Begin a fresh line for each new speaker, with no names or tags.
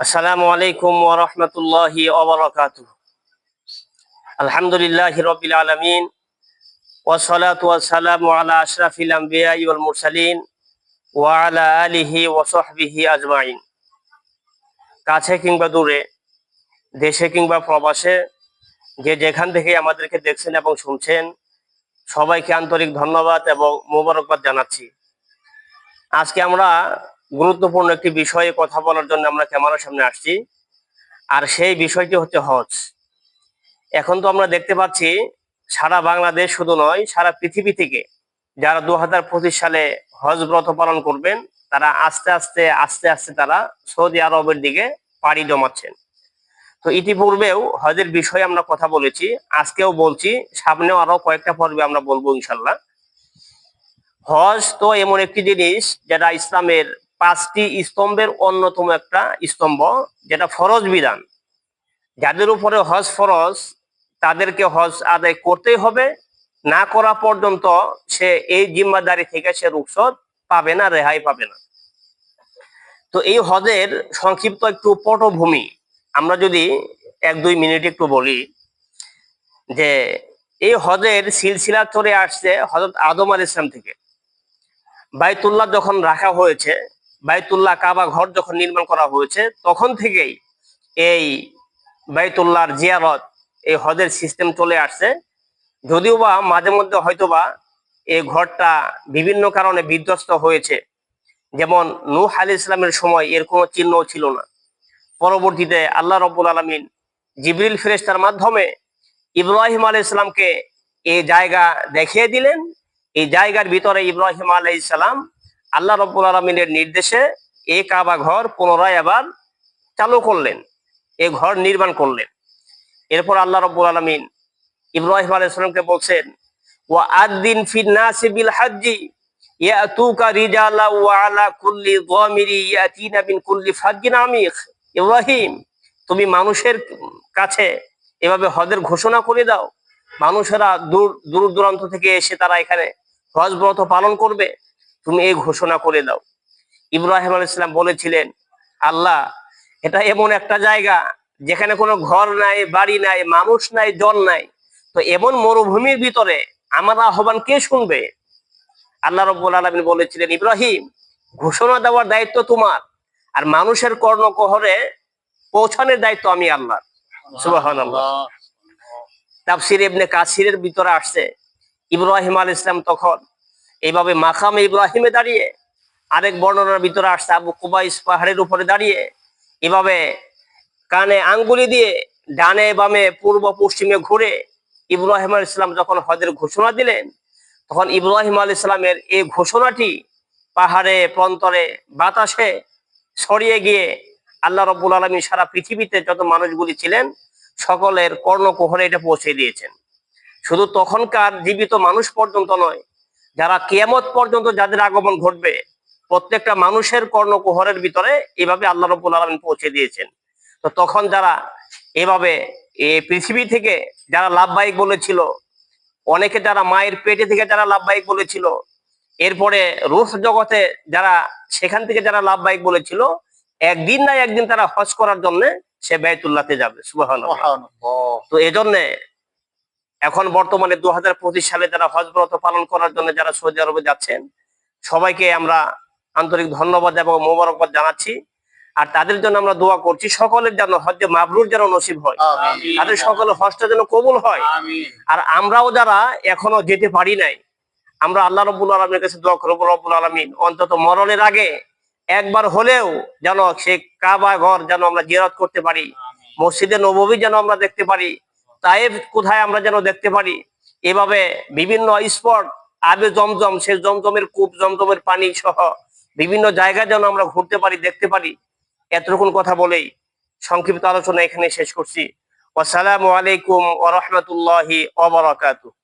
আসসালামু আলাইকুম ওয়া রাহমাতুল্লাহি ওয়া বারাকাতুহু। আলহামদুলিল্লাহি রাব্বিল আলামিন ওয়া সালাতু ওয়া সালামু আলা আশরাফিল আমবিয়াই ওয়াল মুরসালিন ওয়া আলা আলিহি ওয়া সাহবিহি আজমাইন। কাছে কিংবা দূরে, দেশে কিংবা প্রবাসে, যে যেখান থেকে আমাদেরকে দেখছেন এবং শুনছেন, সবাইকে আন্তরিক ধন্যবাদ এবং মোবারকবাদ জানাচ্ছি। আজকে আমরা গুরুত্বপূর্ণ একটি বিষয়ে কথা বলার জন্য আমরা ক্যামেরার সামনে আসছি। আর সেই বিষয়টি হচ্ছে হজ। এখন তো আমরা দেখতে পাচ্ছি সারা বাংলাদেশ শুধু নয়, সারা পৃথিবী থেকে যারা দু হাজার পঁচিশ সালে হজ ব্রত পালন করবেন, তারা আস্তে আস্তে আস্তে আস্তে তারা সৌদি আরবের দিকে পাড়ি জমাচ্ছেন। তো ইতিপূর্বেও হজের বিষয়ে আমরা কথা বলেছি, আজকেও বলছি, সামনেও আরও কয়েকটা পর্বে আমরা বলব ইনশাল্লাহ হজ তো এমন একটি জিনিস যেটা ইসলামের পাঁচটি স্তম্ভের অন্যতম একটা স্তম্ভ, যেটা ফরজ বিধান। যাদের উপরে হজ ফরজ, তাদেরকে হজ আদায় করতেই হবে। না করা পর্যন্ত সে এই জিম্মাদারি থেকে সে রুখসত পাবে না, রেহাই পাবে না। তো এই হজের সংক্ষিপ্ত একটু পটভূমি, আমরা যদি এক দুই মিনিট একটু বলি, যে এই হজের সিলসিলা চলে আসছে হজরত আদম আল ইসলাম থেকে। বাইতুল্লাহ যখন রাখা হয়েছে বাইতুল্লাহ কাবা ঘর যখন নির্মাণ করা হয়েছে, তখন থেকেই এই বাইতুল্লাহর জিয়ারত, এই হজের সিস্টেম চলে আসছে। যদিও বা মাঝে মধ্যে হয়তোবা এই ঘরটা বিভিন্ন কারণে বিধ্বস্ত হয়েছে। যেমন নূহ আলী ইসলামের সময় এর কোনো চিহ্ন ছিল না। পরবর্তীতে আল্লাহ রব্বুল আলমিন জিবরিল ফেরেস্তার মাধ্যমে ইব্রাহিম আলী ইসলামকে এই জায়গা দেখিয়ে দিলেন। এই জায়গার ভিতরে ইব্রাহিম আলাই ইসলাম আল্লাহ রব্বুল আলমিনের নির্দেশে এ কাবা ঘর পুনরায় আবার চালু করলেন, এ ঘর নির্মাণ করলেন। এরপর আল্লাহ রব্বুল আলমিন ইব্রাহিম আলাই ইসলামকে বলছেন, ওয়া আদিন ফিন্নাসি বিল হাজ্জি, ইয়াতুকা রিজালা ওয়া আলা কুল্লি কুল্লি ফাজ্জিন আমিক ইব্রাহিম, তুমি মানুষের কাছে এভাবে হজের ঘোষণা করে দাও। মানুষেরা দূর দূর দূরান্ত থেকে এসে তারা এখানে হজ ব্রত পালন করবে। তুমি এই ঘোষণা করে দাও। ইব্রাহিম আল ইসলাম বলেছিলেন, আল্লাহ, এটা এমন একটা জায়গা যেখানে কোনো ঘর নাই, বাড়ি নাই, মানুষ নাই জল নাই। তো এমন মরুভূমির ভিতরে আমার আহ্বান কে শুনবে? আল্লাহ রব্বুল আলমিন বলেছিলেন, ইব্রাহিম, ঘোষণা দেওয়ার দায়িত্ব তোমার, আর মানুষের কর্ণকহরে পৌঁছানোর দায়িত্ব আমি আল্লাহ আল্লাহ তাফসির ইবনে কাসিরের ভিতরে আসছে, ইব্রাহিম আল ইসলাম তখন এইভাবে মাকামে ইব্রাহিমে দাঁড়িয়ে, আরেক বর্ণনার ভিতরে আসছে আবু কুবাইস পাহাড়ের উপরে দাঁড়িয়ে, এভাবে কানে আঙ্গুলি দিয়ে ডানে বামে পূর্ব পশ্চিমে ঘুরে ইব্রাহিম আল ইসলাম যখন হজের ঘোষণা দিলেন, তখন ইব্রাহিম আল ইসলামের এই ঘোষণাটি পাহাড়ে, প্রান্তরে, বাতাসে ছড়িয়ে গিয়ে আল্লাহ রব্বুল আলমী সারা পৃথিবীতে যত মানুষগুলি ছিলেন, সকলের কর্ণকুহরে এটা পৌঁছে দিয়েছেন। শুধু তখনকার জীবিত মানুষ পর্যন্ত নয় যারা কেয়ামত পর্যন্ত যাদের আগমন ঘটবে প্রত্যেকটা মানুষের কর্ণকুহরের ভিতরে এভাবে আল্লাহ রব্বুল আলমিন পৌঁছে দিয়েছেন। তো তখন যারা এভাবে এই পৃথিবী থেকে যারা লাভবাহিক বলেছিল অনেকে যারা মায়ের পেটে থেকে যারা লাভবাহিক বলেছিল এরপরে রুহ জগতে যারা সেখান থেকে যারা লাভবাহিক বলেছিল একদিন না একদিন তারা হজ করার জন্য সে ব্যয়তুল্লাতে যাবে সুবাহ তো এজন্য এখন বর্তমানে দু হাজার পঁচিশ সালে যারা হজ ব্রত পালন করার জন্য যারা সৌদি আরবে যাচ্ছেন সবাইকে আমরা আন্তরিক ধন্যবাদ এবং মোবারকবাদ জানাচ্ছি। আর তাদের জন্য আমরা দোয়া করছি সকলের যেন হজ্জে মাবরুর যেন নসিব হয়। তাদের সকলের হজটা যেন কবুল হয়। আর আমরাও যারা এখনও যেতে পারি নাই আমরা আল্লাহ রব্বুল আলমীর কাছে দোয়া করব রব্বুল আলমিন অন্তত মরণের আগে একবার হলেও যেন সে কাবা ঘর যেন আমরা জিয়ারত করতে পারি মসজিদে নবী যেন আমরা দেখতে পারি তাইফ কোথায় আমরা যেন দেখতে পারি? এভাবে বিভিন্ন স্পট, আবে জমজম, সে জমজমের কূপ, জমজমের পানি সহ বিভিন্ন জায়গা যেন আমরা ঘুরতে পারি, দেখতে পারি। এতটুকুন কথা বলেই সংক্ষিপ্ত আলোচনা এখানে শেষ করছি। আসসালামু আলাইকুম ওয়া রাহমাতুল্লাহি ওয়া বারাকাতুহু।